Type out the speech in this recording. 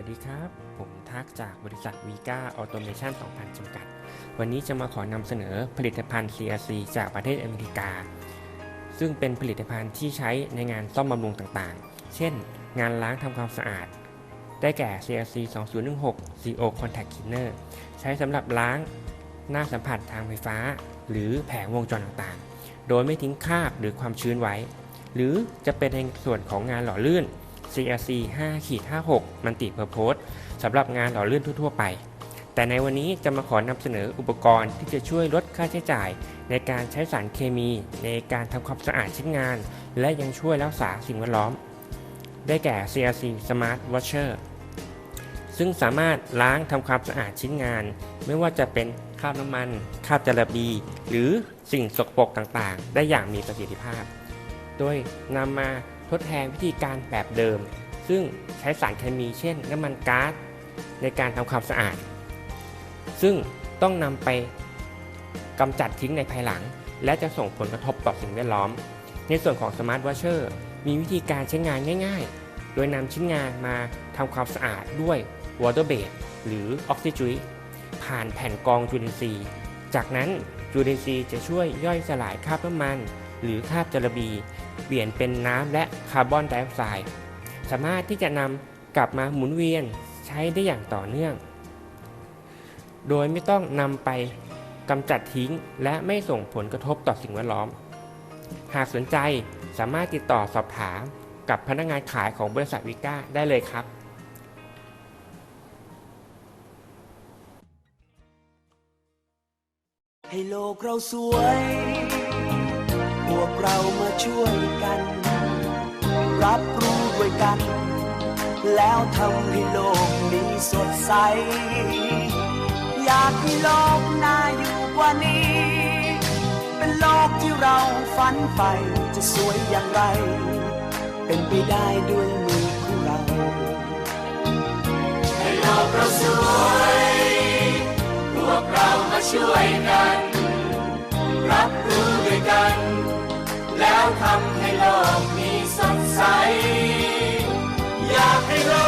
วัสดีครับ ผมทักจากบริษัทวีกาออโตเมชัน2000 จำกัด วันนี้จะมาขอนำเสนอผลิตภัณฑ์ CRC จากประเทศอเมริกา ซึ่งเป็นผลิตภัณฑ์ที่ใช้ในงานซ่อมบำรุงต่างๆ เช่น งานล้างทำความสะอาด ได้แก่ CRC 2016 CO Contact Cleaner ใช้สำหรับล้างหน้าสัมผัสทางไฟฟ้า หรือแผงวงจรต่างๆ โดยไม่ทิ้งคราบหรือความชื้นไว้ หรือจะเป็นในส่วนของงานหล่อลื่น CRC 5-56 มันติเพอร์โพสสำหรับงานหล่อลื่นทั่วๆไป แต่ในวันนี้จะมาขอนำเสนออุปกรณ์ที่จะช่วยลดค่าใช้จ่าย ในการใช้สารเคมีในการทำความสะอาดชิ้นงาน และยังช่วยรักษาสิ่งแวดล้อม ได้แก่ CRC Smart Washer ซึ่งสามารถล้างทำความสะอาดชิ้นงาน ไม่ว่าจะเป็นคราบน้ำมันคราบจระบี หรือสิ่งสกปรกต่างๆ ได้อย่างมีประสิทธิภาพ โดยนำมา ทดแทนวิธีการแบบเดิม ซึ่งใช้สารเคมีเช่นน้ำมันก๊าซในการทำความสะอาด ซึ่งต้องนำไปกำจัดทิ้งในภายหลัง และจะส่งผลกระทบต่อสิ่งแวดล้อม ในส่วนของ Smart Washer มีวิธีการใช้งานง่าย ๆ โดยนำชิ้นงานมาทำความสะอาดด้วย Water Base หรือ Oxyjuice ผ่านแผ่นกองจุลินทรีย์ จากนั้นจุลินทรีย์จะช่วยย่อยสลายคราบน้ำมัน หรือคาบจระบีเปลี่ยนเป็นน้ำและคาร์บอนไดออกไซด์สามารถที่จะนำกลับมาหมุนเวียนใช้ได้อย่างต่อเนื่อง โดยไม่ต้องนำไปกำจัดทิ้งและไม่ส่งผลกระทบต่อสิ่งแวดล้อม หากสนใจสามารถติดต่อสอบถามกับพนักงานขายของบริษัทวิก้าได้เลยครับให้โลกเราสวย วกเรามาช่วยกัน รับรู้ด้วยกัน แล้วทำให้โลกนี้สดใส อยากให้โลกน่าอยู่กว่านี้ เป็นโลกที่เราฝันใฝ่จะสวยอย่างไร เป็นไปได้ด้วย ทำให้โลกมีสดใส อยากให้โลก